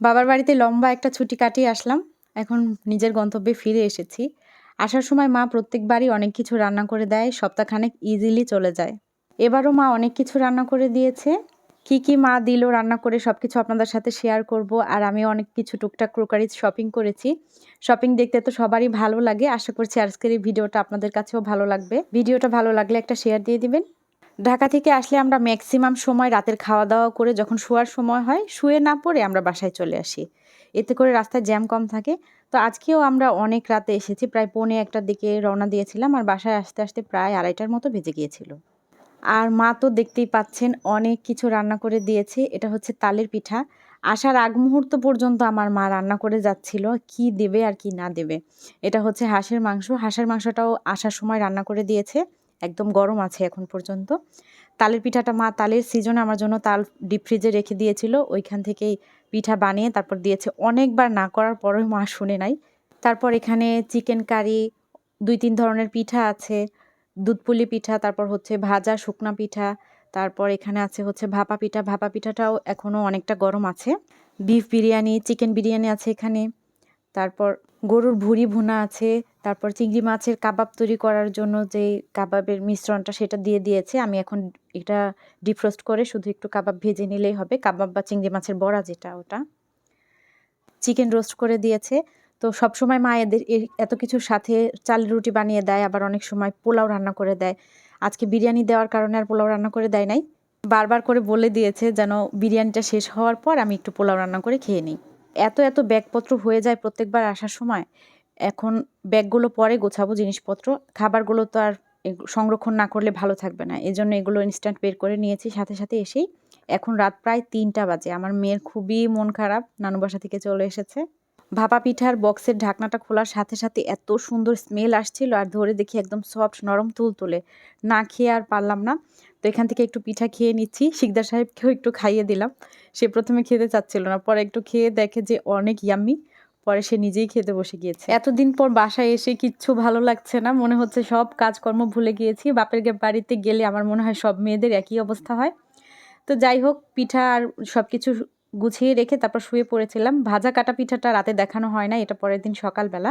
বাবার বাড়িতে লম্বা একটা ছুটি কাটিয়ে আসলাম। এখন নিজের গন্তব্যে ফিরে এসেছি। আসার সময় মা প্রত্যেকবারই অনেক কিছু রান্না করে দেয়, সপ্তাহখানেক ইজিলি চলে যায়। এবারও মা অনেক কিছু রান্না করে দিয়েছে। কি কি মা দিল রান্না করে সব কিছু আপনাদের সাথে শেয়ার করব, আর আমি অনেক কিছু টুকটাক ক্রোকারিজ শপিং করেছি। শপিং দেখতে তো সবারই ভালো লাগে। আশা করছি আজকের এই ভিডিওটা আপনাদের কাছেও ভালো লাগবে। ভিডিওটা ভালো লাগলে একটা শেয়ার দিয়ে দিবেন। ঢাকা থেকে আসলে আমরা ম্যাক্সিমাম সময় রাতের খাওয়া দাওয়া করে যখন শোয়ার সময় হয়, শুয়ে না পড়ে আমরা বাসায় চলে আসি। এতে করে রাস্তায় জ্যাম কম থাকে। তো আজকেও আমরা অনেক রাতে এসেছি, প্রায় পৌনে একটার দিকে রওনা দিয়েছিলাম আর বাসায় আসতে আসতে প্রায় আড়াইটার মতো ভেজে গিয়েছিল। আর মা তো দেখতেই পাচ্ছেন অনেক কিছু রান্না করে দিয়েছে। এটা হচ্ছে তালের পিঠা। আসার আগ মুহূর্ত পর্যন্ত আমার মা রান্না করে যাচ্ছিল, কি দেবে আর কি না দেবে। এটা হচ্ছে হাঁসের মাংস। হাঁসের মাংসটাও আসার সময় রান্না করে দিয়েছে। একদম গরম আছে এখন পর্যন্ত। তালের পিঠাটা মা, তালের সিজনে আমার জন্য তাল ডিপ ফ্রিজে রেখে দিয়েছিল। ওইখান থেকেই পিঠা বানিয়ে তারপর দিয়েছে। অনেকবার না করার পরেও মা শুনে নাই। তারপর এখানে চিকেন কারি দুই তিন ধরনের পিঠা আছে। দুধপুলি পিঠা, তারপর হচ্ছে ভাজা শুকনা পিঠা, তারপর এখানে আছে হচ্ছে ভাপা পিঠা। ভাপা পিঠাটাও এখনও অনেকটা গরম আছে। বিফ বিরিয়ানি চিকেন বিরিয়ানি আছে এখানে। তারপর গরুর ভুড়ি ভুনা আছে, তারপর চিংড়ি মাছের কাবাব তৈরি করার জন্য যে কাবাবের মিশ্রণটা সেটা দিয়ে দিয়েছে। আমি এখন এটা ডিফ্রোস্ট করে শুধু একটু কাবাব ভেজে নিলেই হবে, কাবাব বা চিংড়ি মাছের বড়া যেটা ওটা। চিকেন রোস্ট করে দিয়েছে। তো সব সময় মা এদের এত কিছুর সাথে চাল রুটি বানিয়ে দেয়, আবার অনেক সময় পোলাও রান্না করে দেয়। আজকে বিরিয়ানি দেওয়ার কারণে আর পোলাও রান্না করে দেয় নাই। বারবার করে বলে দিয়েছে যেন বিরিয়ানিটা শেষ হওয়ার পর আমি একটু পোলাও রান্না করে খেয়ে নিই। এত এত ব্যাগপত্র হয়ে যায় প্রত্যেকবার আসার সময়, এখন ব্যাগগুলো পরে গোছাবো জিনিসপত্র। খাবারগুলো তো আর সংরক্ষণ না করলে ভালো থাকবে না। এই জন্য এগুলো ইনস্ট্যান্ট বের করে নিয়েছি, সাথে সাথে এসেই। এখন রাত প্রায় তিনটা বাজে। আমার মেয়ের খুবই মন খারাপ, নানু বাসা থেকে চলে এসেছে। ভাপা পিঠার বক্সের ঢাকনাটা খোলার সাথে সাথে এত সুন্দর স্মেল আসছিল, আর ধরে দেখি একদম সফট নরম তুল তুলে না খেয়ে আর পারলাম না। তো এখান থেকে একটু পিঠা খেয়ে নিচ্ছি। শিকদার সাহেবকেও একটু খাইয়ে দিলাম। সে প্রথমে খেতে চাচ্ছিল না, পরে একটু খেয়ে দেখে যে অনেক ইয়াম্মি পরে সে নিজেই খেতে বসে গিয়েছে। এতদিন পর বাসায় এসে কিচ্ছু ভালো লাগছে না, মনে হচ্ছে সব কাজকর্ম ভুলে গিয়েছি। বাপের বাড়িতে গেলে আমার মনে হয় সব মেয়েদের একই অবস্থা হয়। তো যাই হোক, পিঠা আর সব কিছু গুছিয়ে রেখে তারপর শুয়ে পড়েছিলাম। ভাজা কাটা পিঠাটা রাতে দেখানো হয় না এটা পরের দিন সকালবেলা।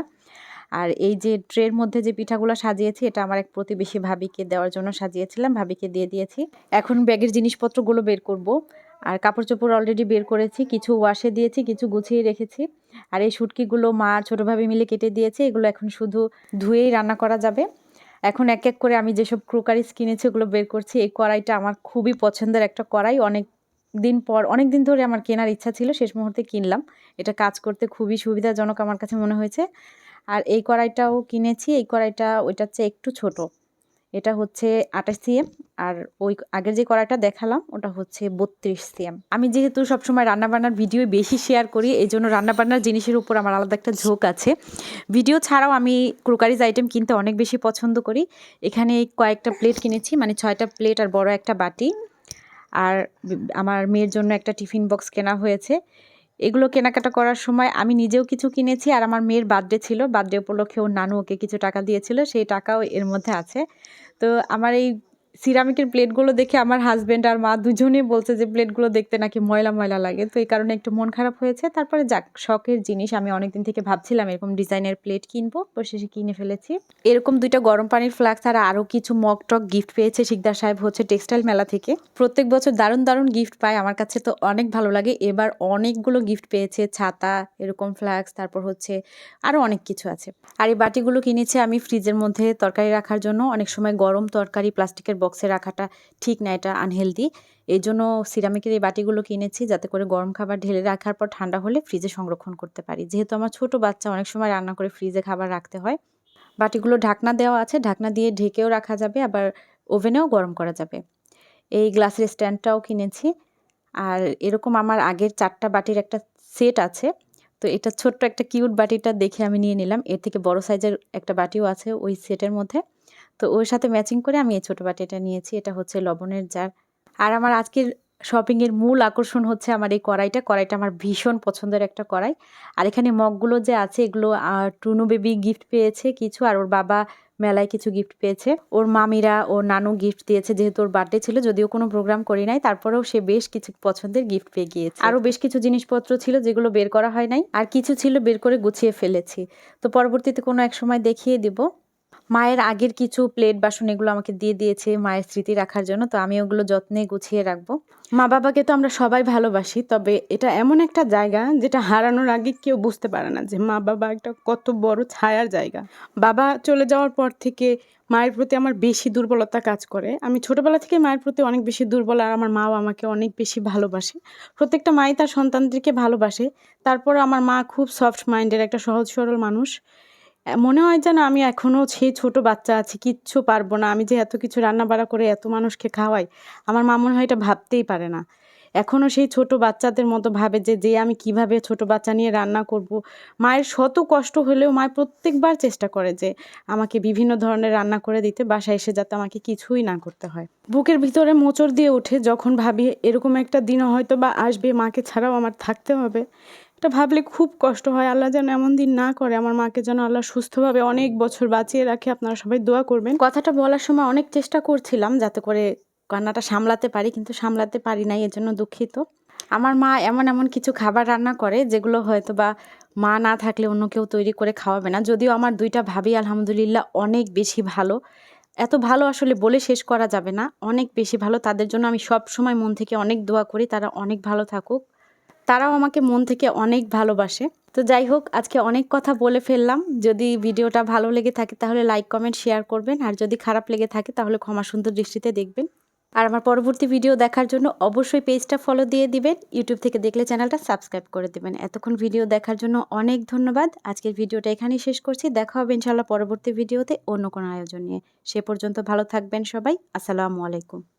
আর এই যে ট্রের মধ্যে যে পিঠাগুলো সাজিয়েছি, এটা আমার এক প্রতিবেশী ভাবিকে দেওয়ার জন্য সাজিয়েছিলাম, ভাবিকে দিয়ে দিয়েছি। এখন ব্যাগের জিনিসপত্রগুলো বের করব। আর কাপড় চোপড় অলরেডি বের করেছি, কিছু ওয়াশে দিয়েছি, কিছু গুছিয়ে রেখেছি। আর এই শুটকিগুলো মা, ছোটো ভাবে মিলে কেটে দিয়েছে, এগুলো এখন শুধু ধুয়েই রান্না করা যাবে। এখন এক এক করে আমি যেসব ক্রোকারিজ কিনেছি, ওগুলো বের করছি। এই কড়াইটা আমার খুবই পছন্দের একটা কড়াই। অনেক দিন পর, অনেক দিন ধরে আমার কেনার ইচ্ছা ছিল, শেষ মুহূর্তে কিনলাম। এটা কাজ করতে খুবই সুবিধাজনক আমার কাছে মনে হয়েছে। আর এই কড়াইটাও কিনেছি, এই কড়াইটা ওইটার চেয়ে একটু ছোট। এটা হচ্ছে আঠাশ সিএম আর ওই আগের যে কড়াইটা দেখালাম ওটা হচ্ছে বত্রিশ সিএম। আমি যেহেতু সবসময় রান্নাবান্নার ভিডিও বেশি শেয়ার করি এই জন্য রান্নাবান্নার জিনিসের উপর আমার আলাদা একটা ঝোঁক আছে। ভিডিও ছাড়াও আমি ক্রোকারিজ আইটেম কিনতে অনেক বেশি পছন্দ করি। এখানে কয়েকটা প্লেট কিনেছি মানে ছয়টা প্লেট আর বড় একটা বাটি। আর আমার মেয়ের জন্য একটা টিফিন বক্স কেনা হয়েছে। এগুলো কেনাকাটা করার সময় আমি নিজেও কিছু কিনেছি আর আমার মেয়ের বার্থডে ছিল। বার্থডে উপলক্ষে ওর নানু ওকে কিছু টাকা দিয়েছিল। সেই টাকাও এর মধ্যে আছে। তো আমার এই সিরামিকের প্লেটগুলো দেখে আমার হাজব্যান্ড আর মা দুজনেই বলছে যে প্লেটগুলো দেখতে নাকি ময়লা ময়লা লাগে। তো এই কারণে একটু মন খারাপ হয়েছে। তারপরে যাক, শখের জিনিস আমি অনেকদিন থেকে ভাবছিলাম এরকম ডিজাইনের প্লেট কিনবো। শেষে কিনে ফেলেছি। এরকম দুইটা গরম পানির ফ্লাক্স আর আরও কিছু মক টক গিফট পেয়েছে শিকদার সাহেব হচ্ছে টেক্সটাইল মেলা থেকে। প্রত্যেক বছর দারুণ দারুণ গিফট পায়। আমার কাছে তো অনেক ভালো লাগে। এবার অনেকগুলো গিফট পেয়েছে, ছাতা, এরকম ফ্লাক্স তারপর হচ্ছে আরও অনেক কিছু আছে। আর এই বাটিগুলো কিনেছি আমি ফ্রিজের মধ্যে তরকারি রাখার জন্য। অনেক সময় গরম তরকারি প্লাস্টিকের বক্সে রাখাটা ঠিক না, এটা আনহেলদি এই জন্য সিরামিকের এই বাটিগুলো কিনেছি যাতে করে গরম খাবার ঢেলে রাখার পর ঠান্ডা হলে ফ্রিজে সংরক্ষণ করতে পারি। যেহেতু আমার ছোট বাচ্চা, অনেক সময় রান্না করে ফ্রিজে খাবার রাখতে হয়। বাটিগুলো ঢাকনা দেওয়া আছে, ঢাকনা দিয়ে ঢেকেও রাখা যাবে, আবার ওভেনেও গরম করা যাবে। এই গ্লাসের স্ট্যান্ডটাও কিনেছি। আর এরকম আমার আগের চারটা বাটির একটা সেট আছে, তো এটা ছোট্ট একটা কিউট বাটিটা দেখে আমি নিয়ে নিলাম। এর থেকে বড় সাইজের একটা বাটিও আছে ওই সেটের মধ্যে। তো ওর সাথে ম্যাচিং করে আমি এই ছোটো বাটিটা নিয়েছি, এটা হচ্ছে লবণের জার। আর আমার আজকের শপিংয়ের মূল আকর্ষণ হচ্ছে আমার এই কড়াইটা কড়াইটা আমার ভীষণ পছন্দের একটা কড়াই। আর এখানে মগগুলো যে আছে, এগুলো টুনু বেবি গিফট পেয়েছে কিছু, আর ওর বাবা মেলায় কিছু গিফট পেয়েছে। ওর মামিরা, ওর নানু গিফট দিয়েছে যেহেতু ওর বার্থডে ছিল, যদিও কোনো প্রোগ্রাম করি নাই, তারপরেও সে বেশ কিছু পছন্দের গিফট পেয়ে গিয়েছে। আরও বেশ কিছু জিনিসপত্র ছিল যেগুলো বের করা হয় নাই, আর কিছু ছিল বের করে গুছিয়ে ফেলেছি। তো পরবর্তীতে কোনো এক সময় দেখিয়ে দিব। মায়ের আগের কিছু প্লেট বাসন এগুলো আমাকে দিয়ে দিয়েছে মায়ের স্মৃতি রাখার জন্য, তো আমি ওগুলো যত্নে গুছিয়ে রাখব। মা বাবাকে তো আমরা সবাই ভালোবাসি, তবে এটা এমন একটা জায়গা যেটা হারানোর আগে কেউ বুঝতে পারে না যে মা বাবা একটা কত বড় ছায়ার জায়গা। বাবা চলে যাওয়ার পর থেকে মায়ের প্রতি আমার বেশি দুর্বলতা কাজ করে। আমি ছোটবেলা থেকে মায়ের প্রতি অনেক বেশি দুর্বল, আর আমার মাও আমাকে অনেক বেশি ভালোবাসে। প্রত্যেকটা মাই তার সন্তানদেরকে ভালোবাসে। তারপর আমার মা খুব সফট মাইন্ডের একটা সহজ সরল মানুষ। মনে হয় যেন আমি এখনও সেই ছোট বাচ্চা আছি, কিচ্ছু পারব না। আমি যে এত কিছু রান্না বাড়া করে এত মানুষকে খাওয়াই, আমার মা মনে হয় এটা ভাবতেই পারে না। এখনও সেই ছোট বাচ্চাদের মতো ভাবে যে যে আমি কীভাবে ছোট বাচ্চা নিয়ে রান্না করব, মায়ের শত কষ্ট হলেও মায়ের প্রত্যেকবার চেষ্টা করে যে, আমাকে বিভিন্ন ধরনের রান্না করে দিতে, বাসায় এসে যাতে আমাকে কিছুই না করতে হয়। বুকের ভিতরে মোচড় দিয়ে ওঠে যখন ভাবি এরকম একটা দিনও হয়তো বা আসবে, মাকে ছাড়াও আমার থাকতে হবে এটা ভাবলে খুব কষ্ট হয়। আল্লাহ যেন এমন দিন না করে, আমার মাকে যেন আল্লাহ সুস্থভাবে অনেক বছর বাঁচিয়ে রাখে। আপনারা সবাই দোয়া করবেন। কথাটা বলার সময় অনেক চেষ্টা করছিলাম যাতে করে কান্নাটা সামলাতে পারি, কিন্তু সামলাতে পারি নাই এর জন্য দুঃখিত। আমার মা এমন এমন কিছু খাবার রান্না করে, যেগুলো হয়তো বা মা না থাকলে অন্য কেউ তৈরি করে খাওয়াবে না। যদিও আমার দুইটা ভাবি আলহামদুলিল্লাহ অনেক বেশি ভালো। এত ভালো আসলে বলে শেষ করা যাবে না। অনেক বেশি ভালো। তাদের জন্য আমি সব সময় মন থেকে অনেক দোয়া করি। তারা অনেক ভালো থাকুক। তারাও আমাকে মন থেকে অনেক ভালোবাসে। তো যাই হোক আজকে অনেক কথা বলে ফেললাম। যদি ভিডিওটা ভালো লেগে থাকে, তাহলে লাইক, কমেন্ট, শেয়ার করবেন। আর যদি খারাপ লেগে থাকে, তাহলে ক্ষমা সুন্দর দৃষ্টিতে দেখবেন। আর আমার পরবর্তী ভিডিও দেখার জন্য অবশ্যই পেজটা ফলো দিয়ে দিবেন। ইউটিউব থেকে দেখলে চ্যানেলটা সাবস্ক্রাইব করে দেবেন। এতক্ষণ ভিডিও দেখার জন্য অনেক ধন্যবাদ। আজকের ভিডিওটা এখানেই শেষ করছি। দেখা হবে ইনশাল্লাহ পরবর্তী ভিডিওতে অন্য কোনো আয়োজন নিয়ে। সে পর্যন্ত ভালো থাকবেন সবাই। আসসালামু আলাইকুম।